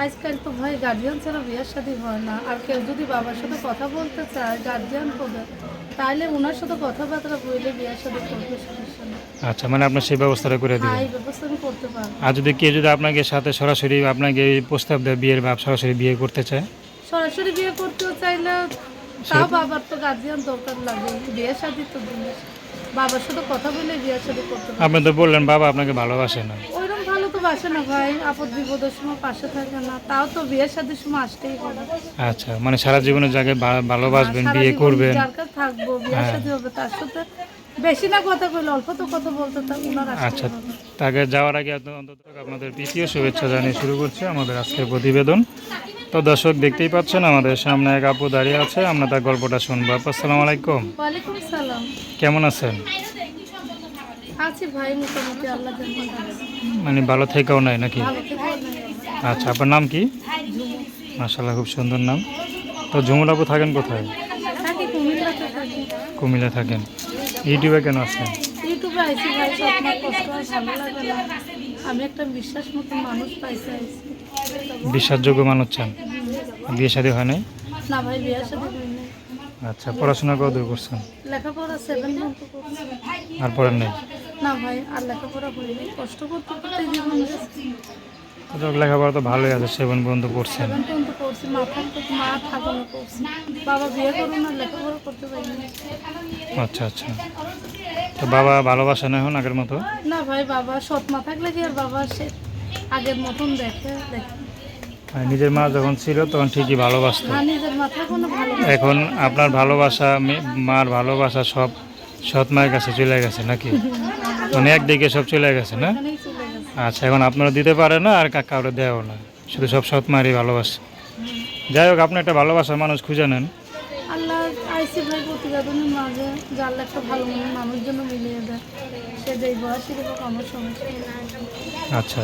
আজকাল তো ভাই গার্জিয়ান ছাড়া বিয়ের সাথে হয় না। আর কেউ যদি বাবার সাথে কথা বলতে চায় গার্জিয়ান পদে তাহলে ওনার সাথে কথাবার্তা বললে বিয়ের সাথে সমস্যা নেই। আচ্ছা মানে আপনার সেই ব্যবস্থাটা করে হ্যাঁ দিবেন এই ব্যবস্থা আমি করতে পারব। আর যদি কেউ যদি আপনাকে সাথে সরাসরি আপনাকে প্রস্তাব দেয় বিয়ের বা সরাসরি বিয়ে করতে চায়? সরাসরি বিয়ে করতেও চাইলে তাও বাবার তো গার্জিয়ান দরকার লাগে। বিয়ের সাথে তো বাবার সাথে কথা বলে বিয়ের সাথে করতে আপনি তো বললেন বাবা আপনাকে ভালোবাসে না। তো বাসে না ভাই আপদ বিপদের সময় পাশে থাকে না। তাও তো বিয়ের সাথে সময় আসতেই হবে আচ্ছা মানে সারা জীবনের জায়গায় ভালোবাসবেন বিয়ে করবেন। যার কাছে থাকব বিয়ের হ্যাঁ। সাথে হবে তার সাথে বেশি না কথা কইলে অল্প তো কথা বলতে থাক উনার আচ্ছা তাকে যাওয়ার আগে অন্তত আপনাদের প্রীতীয় শুভেচ্ছা জানিয়ে শুরু করছে আমাদের আজকের প্রতিবেদন। তো দর্শক দেখতেই পাচ্ছেন আমাদের সামনে এক আপু দাঁড়িয়ে আছে আমরা তার গল্পটা শুনব। আপু আসসালামু আলাইকুম। ওয়ালাইকুম সালাম। কেমন আছেন? আছি ভাই মোটামুটি আল্লাহ মানে ভালো থেকেও নাই নাকি? আচ্ছা আপনার নাম কি? মাসাল্লাহ খুব সুন্দর নাম। তো ঝুমুর আপু থাকেন কোথায়? কুমিল্লা থাকেন। ইউটিউবে কেন আছেন ইউটিউবে আইসি ভাই আপনার কষ্ট ভালো লাগে না। আমি একটা বিশ্বাস মতো মানুষ পাইছে আইসি বিশ্বাসযোগ্য মানুষ চান? বিয়ে শাদী হয় নাই? না ভাই নাই। আচ্ছা পড়াশোনা কত দূর করছেন? লেখাপড়া সেভেন আর পড়েন নেই? না ভাই আর লেখাপড়া হয়নি কষ্ট করতে করতে জীবন যাক, লেখাপড়া তো ভালোই আছে সেভেন পর্যন্ত পড়ছেন। সেভেন পর্যন্ত করছি মা থাকতে মা থাকো না করছি। বাবা বিয়ে করো না লেখাপড়া করতে পারিনি আচ্ছা আচ্ছা। তো বাবা ভালোবাসে না এখন আগের মতো? না ভাই বাবা সৎ মা থাকলে কি আর বাবা সে আগের মতন দেখে দেখে। নিজের মা যখন ছিল তখন ঠিকই ভালোবাসতো। ভালো এখন আপনার ভালোবাসা মার ভালোবাসা সব সৎ মায়ের কাছে চলে গেছে নাকি? মানে একদিকে সব চলে গেছে না? আচ্ছা এখন আপনারা দিতে পারে না আর কাউরে দেওয়াও না। শুধু সব সৎ মায়েরই ভালোবাসে। যাই হোক আপনি একটা ভালোবাসার মানুষ খুঁজে নেন। আচ্ছা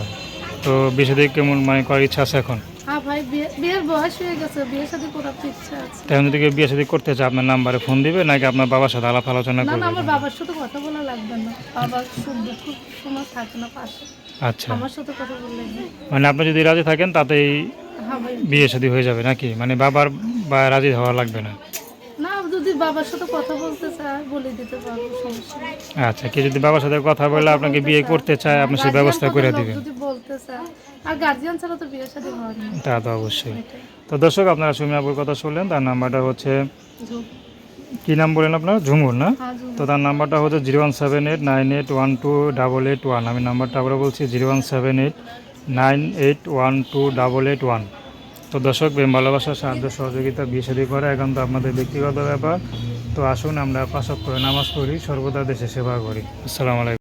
তো দিকে কেমন মানে করার ইচ্ছা আছে এখন? হ্যাঁ ভাই বিয়ের বয়স হয়ে গেছে বিয়ের সাথে করার তো ইচ্ছা আছে। তেমন যদি কেউ বিয়ে শাদী করতে চায় আপনার নাম্বারে ফোন দিবে নাকি আপনার বাবার সাথে আলাপ আলোচনা না না করবে? আমার বাবার সাথে কথা বলা লাগবে না। বাবার সুখ দুঃখ সময় থাকে না পাশে। আচ্ছা। আমার সাথে কথা বললে মানে আপনি যদি রাজি থাকেন তাতেই হ্যাঁ ভাই। বিয়ে শাদী হয়ে যাবে নাকি? মানে বাবার বা রাজি হওয়া লাগবে না। না যদি বাবার সাথে কথা বলতে চায় বলে দিতে পারব সমস্যা নেই। আচ্ছা কেউ যদি বাবার সাথে কথা বলে আপনাকে বিয়ে করতে চায় আপনি সেই ব্যবস্থা করে দিবেন। যদি বলতে চায় আর গার্জিয়ান ছাড়া তো বিয়ের সাথে হয় না। তা তো অবশ্যই। তো দর্শক আপনারা সুমিয়াপুর কথা শুনলেন তার নাম্বারটা হচ্ছে। কি নাম বলেন আপনার? ঝুমুর না? হ্যাঁ তো তার নাম্বারটা হচ্ছে zero one seven eight nine eight one two double eight one. আমি নাম্বারটা আবার বলছি zero one seven eight nine eight one two double eight one. তো দর্শক প্রেম ভালোবাসার সাহায্য সহযোগিতা শাদী করা এখন তো আপনাদের ব্যক্তিগত ব্যাপার। তো আসুন আমরা পাশক করে নামাজ পড়ি সর্বদা দেশে সেবা করি। আসসালামু আলাইকুম।